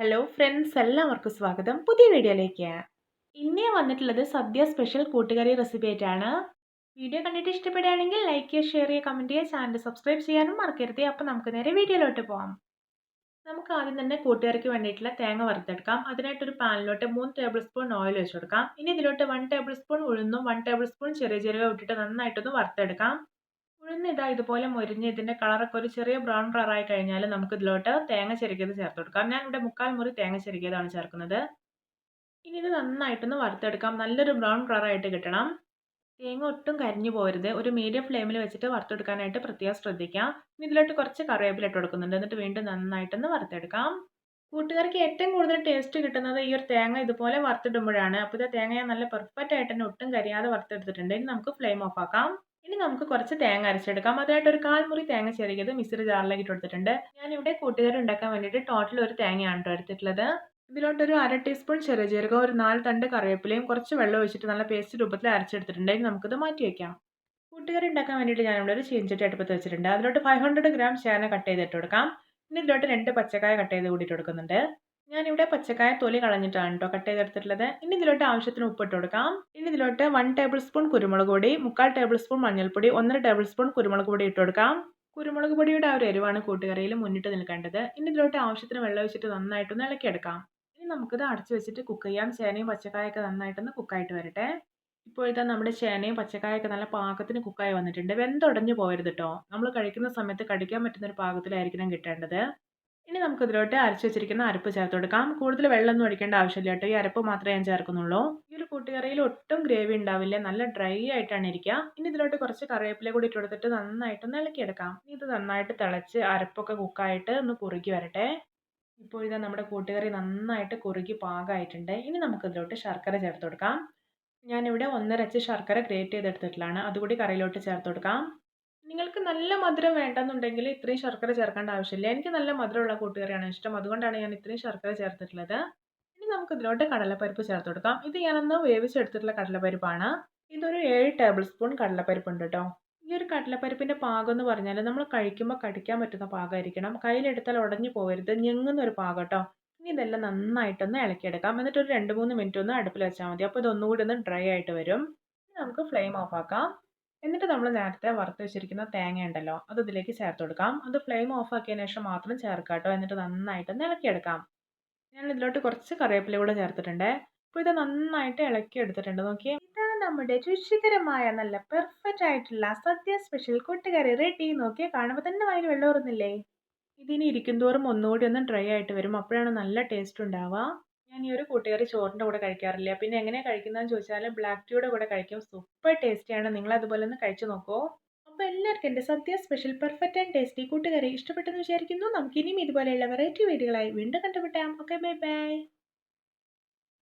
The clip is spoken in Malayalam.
ഹലോ ഫ്രണ്ട്സ് എല്ലാവർക്കും സ്വാഗതം. പുതിയ വീഡിയോയിലേക്ക്. ഇന്നേ വന്നിട്ടുള്ളത് സദ്യ സ്പെഷ്യൽ കൂട്ടുകറി റെസിപ്പി ആയിട്ടാണ്. വീഡിയോ കണ്ടിട്ട് ഇഷ്ടപ്പെടുകയാണെങ്കിൽ ലൈക്ക് ചെയ്യുക ഷെയർ ചെയ്യുക കമന്റ് ചെയ്യുക ചാനൽ സബ്സ്ക്രൈബ് ചെയ്യാനും മറക്കരുത്. അപ്പോൾ നമുക്ക് നേരെ വീഡിയോയിലോട്ട് പോകാം നമുക്ക് ആദ്യം തന്നെ കൂട്ടുകറിക്ക് വേണ്ടിയിട്ടുള്ള തേങ്ങ വറുത്തെടുക്കാം. അതിനായിട്ടൊരു പാനിലോട്ട് മൂന്ന് ടേബിൾ സ്പൂൺ ഓയിൽ വെച്ച് കൊടുക്കാം. ഇനി ഇതിലോട്ട് വൺ ടേബിൾ സ്പൂൺ ഉഴുന്നും വൺ ടേബിൾ സ്പൂൺ ചെറിയ ചെറിയ ഇട്ടിട്ട് നന്നായിട്ടൊന്ന് വറുത്തെടുക്കാം. ഉഴുന്ന് ഇതാ ഇതുപോലെ മുരിഞ്ഞ് ഇതിന്റെ കളറൊക്കെ ഒരു ചെറിയ ബ്രൗൺ കളറായി കഴിഞ്ഞാൽ നമുക്ക് ഇതിലോട്ട് തേങ്ങ ചെരുക്കിയത് ചേർത്ത് കൊടുക്കാം. ഞാൻ ഇവിടെ മുക്കാൽ മുറി തേങ്ങ ചെരുക്കിയതാണ് ചേർക്കുന്നത്. ഇനി ഇത് നന്നായിട്ടൊന്ന് വറുത്തെടുക്കാം. നല്ലൊരു ബ്രൗൺ കളറായിട്ട് കിട്ടണം. തേങ്ങ ഒട്ടും കരിഞ്ഞു പോരുത്. ഒരു മീഡിയം ഫ്ലെയിമിൽ വെച്ചിട്ട് വറുത്തെടുക്കാനായിട്ട് പ്രത്യേകം ശ്രദ്ധിക്കാം. ഇനി ഇതിലോട്ട് കുറച്ച് കറിവേപ്പില ഇട്ട് കൊടുക്കുന്നുണ്ട്. എന്നിട്ട് വീണ്ടും നന്നായിട്ടൊന്ന് വറുത്തെടുക്കാം. കൂട്ടുകാർക്ക് ഏറ്റവും കൂടുതൽ ടേസ്റ്റ് കിട്ടുന്നത് ഈ ഒരു തേങ്ങ ഇതുപോലെ വറുത്തിടുമ്പോഴാണ്. അപ്പോൾ ഇത് തേങ്ങ നല്ല പെർഫെക്റ്റ് ആയിട്ട് തന്നെ ഒട്ടും കരിയാതെ വറുത്തെടുത്തിട്ടുണ്ട്. ഇനി നമുക്ക് ഫ്ലെയിം ഓഫ് ആക്കാം. ഇനി നമുക്ക് കുറച്ച് തേങ്ങ അരച്ചെടുക്കാം. അതായിട്ട് ഒരു കാൽമുറി തേങ്ങ ചെറിയത് മിക്സറി ജാറിലേക്ക് ഇട്ട് കൊടുത്തിട്ടുണ്ട് ഞാനിവിടെ കൂട്ടുകാർ ഉണ്ടാക്കാൻ വേണ്ടിയിട്ട് ടോട്ടൽ ഒരു തേങ്ങയാണ് കേട്ടോ എടുത്തിട്ടുള്ളത്. ഇതിലോട്ട് ഒരു അര ടീസ്പൂൺ ചെറിയ ജീരകം ഒരു നാല് തണ്ട് കറിവേപ്പിലയും കുറച്ച് വെള്ളം ഒഴിച്ചിട്ട് നല്ല പേസ്റ്റ് രൂപത്തിൽ അരച്ചെടുത്തിട്ടുണ്ട്. നമുക്കിത് മാറ്റി വയ്ക്കാം കൂട്ടുകാർ ഉണ്ടാക്കാൻ വേണ്ടിയിട്ട് ഞാനിവിടെ ഒരു ചീഞ്ചട്ടി അടുപ്പത്ത് വെച്ചിട്ടുണ്ട്. അതിലോട്ട് ഫൈവ് ഹൺഡ്രഡ് ഗ്രാം ചേന കട്ട് ചെയ്തിട്ട് കൊടുക്കാം. പിന്നെ ഇതിലോട്ട് രണ്ട് പച്ചക്കായ കട്ട് ചെയ്ത് കൂടിയിട്ട് കൊടുക്കുന്നുണ്ട്. ഞാനിവിടെ പച്ചക്കായ തൊലി കളഞ്ഞിട്ടാണ് കേട്ടോ കട്ട് ചെയ്തെടുത്തിട്ടുള്ളത്. ഇനി ഇതിലോട്ട് ആവശ്യത്തിന് ഉപ്പിട്ട് കൊടുക്കാം. ഇനി ഇതിലോട്ട് വൺ ടേബിൾ സ്പൂൺ കുരുമുളക് പൊടി മുക്കാൽ ടേബിൾ സ്പൂൺ മഞ്ഞൾപ്പൊടി ഒന്നര ടേബിൾ സ്പൂൺ കുരുമുളക് പൊടി ഇട്ട് കൊടുക്കാം. കുരുമുളക് പൊടിയുടെ ആ ഒരു എരിവാണ് കൂട്ടുകറിയിൽ മുന്നിട്ട് നിൽക്കേണ്ടത്. ഇനി ഇതിലോട്ട് ആവശ്യത്തിന് വെള്ളം ഒഴിച്ചിട്ട് നന്നായിട്ടൊന്ന് ഇളക്കിയെടുക്കാം ഇനി നമുക്കിത് അടച്ചു വെച്ചിട്ട് കുക്ക് ചെയ്യാം. ചേനയും പച്ചക്കായൊക്കെ നന്നായിട്ടൊന്ന് കുക്കായിട്ട് വരട്ടെ. ഇപ്പോഴത്തെ നമ്മുടെ ചേനയും പച്ചക്കായൊക്കെ നല്ല പാകത്തിന് കുക്കായി വന്നിട്ടുണ്ട്. വെന്തുടഞ്ഞു പോകരുത് കേട്ടോ നമ്മൾ കഴിക്കുന്ന സമയത്ത് കടിക്കാൻ പറ്റുന്ന ഒരു പാകത്തിലായിരിക്കണം കിട്ടേണ്ടത്. ഇനി നമുക്ക് ഇതിലോട്ട് അരച്ച് വെച്ചിരിക്കുന്ന അരപ്പ് ചേർത്ത് കൊടുക്കാം. കൂടുതൽ വെള്ളമൊന്നും ഒഴിക്കേണ്ട ആവശ്യമില്ല കേട്ടോ. ഈ അരപ്പ് മാത്രമേ ഞാൻ ചേർക്കുന്നുള്ളൂ. ഈ ഒരു കൂട്ടുകറിയിൽ ഒട്ടും ഗ്രേവി ഉണ്ടാവില്ല. നല്ല ഡ്രൈ ആയിട്ടാണ് ഇരിക്കുക. ഇനി ഇതിലോട്ട് കുറച്ച് കറിവേപ്പില കൂടി ഇട്ട് കൊടുത്തിട്ട് നന്നായിട്ടൊന്ന് ഇളക്കിയെടുക്കാം. ഇനി ഇത് നന്നായിട്ട് തിളച്ച് അരപ്പൊക്കെ കുക്കായിട്ട് ഒന്ന് കുറുകി വരട്ടെ. ഇപ്പോൾ ഇതാ നമ്മുടെ കൂട്ടുകറി നന്നായിട്ട് കുറുകി പാകമായിട്ടുണ്ട് ഇനി നമുക്ക് ഇതിലോട്ട് ശർക്കര ചേർത്ത് കൊടുക്കാം. ഞാനിവിടെ ഒന്നരച്ച് ശർക്കര ഗ്രേറ്റ് ചെയ്തെടുത്തിട്ടുള്ളതാണ്. അതുകൂടി കറിയിലോട്ട് ചേർത്ത് കൊടുക്കാം. നിങ്ങൾക്ക് നല്ല മധുരം വേണ്ടെന്നുണ്ടെങ്കിൽ ഇത്രയും ശർക്കര ചേർക്കേണ്ട ആവശ്യമില്ല. എനിക്ക് നല്ല മധുരമുള്ള കൂട്ടുകറിയാണ് ഇഷ്ടം. അതുകൊണ്ടാണ് ഞാൻ ഇത്രയും ശർക്കര ചേർത്തിട്ടുള്ളത്. ഇനി നമുക്ക് ഇതിലോട്ട് കടലപ്പരിപ്പ് ചേർത്ത് കൊടുക്കാം. ഇത് ഞാനൊന്ന് വേവിച്ചെടുത്തിട്ടുള്ള കടലപ്പരിപ്പാണ്. ഇതൊരു ഏഴ് ടേബിൾ സ്പൂൺ കടലപ്പരിപ്പ് ഉണ്ട് കേട്ടോ ഈ ഒരു കടലപ്പരിപ്പിന്റെ പാകം എന്ന് പറഞ്ഞാൽ നമ്മൾ കഴിക്കുമ്പോൾ കടിക്കാൻ പറ്റുന്ന പാകമായിരിക്കണം. കയ്യിലെടുത്താൽ ഉടഞ്ഞു പോകരുത് ഞെങ്ങുന്ന ഒരു പാകം കേട്ടോ ഇനി ഇതെല്ലാം നന്നായിട്ടൊന്ന് ഇളക്കിയെടുക്കാം. എന്നിട്ട് ഒരു രണ്ട് മൂന്ന് മിനിറ്റ് ഒന്ന് അടുപ്പിൽ വെച്ചാൽ മതി. അപ്പോൾ ഇതൊന്നുകൂടി ഒന്ന് ഡ്രൈ ആയിട്ട് വരും. നമുക്ക് ഫ്ലെയിം ഓഫ് ആക്കാം. എന്നിട്ട് നമ്മൾ നേരത്തെ വറുത്ത് വെച്ചിരിക്കുന്ന തേങ്ങ ഉണ്ടല്ലോ അത് ഇതിലേക്ക് ചേർത്ത് കൊടുക്കാം. അത് ഫ്ലെയിം ഓഫ് ആക്കിയതിന് ശേഷം മാത്രം ചേർക്കാം കേട്ടോ. എന്നിട്ട് നന്നായിട്ട് ഇളക്കിയെടുക്കാം. ഞാൻ ഇതിലോട്ട് കുറച്ച് കറിവേപ്പില കൂടെ ചേർത്തിട്ടുണ്ട്. അപ്പോൾ ഇത് നന്നായിട്ട് ഇളക്കി എടുത്തിട്ടുണ്ട്. നോക്കിയേ. ഇതാ നമ്മുടെ രുചികരമായ നല്ല പെർഫെക്റ്റ് ആയിട്ടുള്ള സദ്യ സ്പെഷ്യൽ കൂട്ടുകറി റെഡി നോക്കിയേ കാണുമ്പോൾ തന്നെ വായിൽ വെള്ളം ഓർന്നില്ലേ ഇതിനി ഇരിക്കും തോറും ഒന്നുകൂടി ഒന്ന് ഡ്രൈ ആയിട്ട് വരും. അപ്പോഴാണ് നല്ല ടേസ്റ്റ് ഉണ്ടാവുക. ഞാൻ ഈ ഒരു കൂട്ടുകറി ചോറിന്റെ കൂടെ കഴിക്കാറില്ല. പിന്നെ എങ്ങനെയാണ് കഴിക്കുന്നതെന്ന് ചോദിച്ചാൽ ബ്ലാക്ക് ടീയുടെ കൂടെ കഴിക്കും. സൂപ്പർ ടേസ്റ്റിയാണ് നിങ്ങൾ അതുപോലെ ഒന്ന് കഴിച്ചു നോക്കുമോ അപ്പോൾ എല്ലാവർക്കും എന്റെ sadya special perfect and tasty koottukari ഇഷ്ടപ്പെട്ടെന്ന് വിചാരിക്കുന്നു. നമുക്കിനിയും ഇതുപോലെയുള്ള വെറൈറ്റി വീഡിയോകളായി വീണ്ടും കണ്ടുപിട്ടാം ഓക്കെ ബൈ ബൈ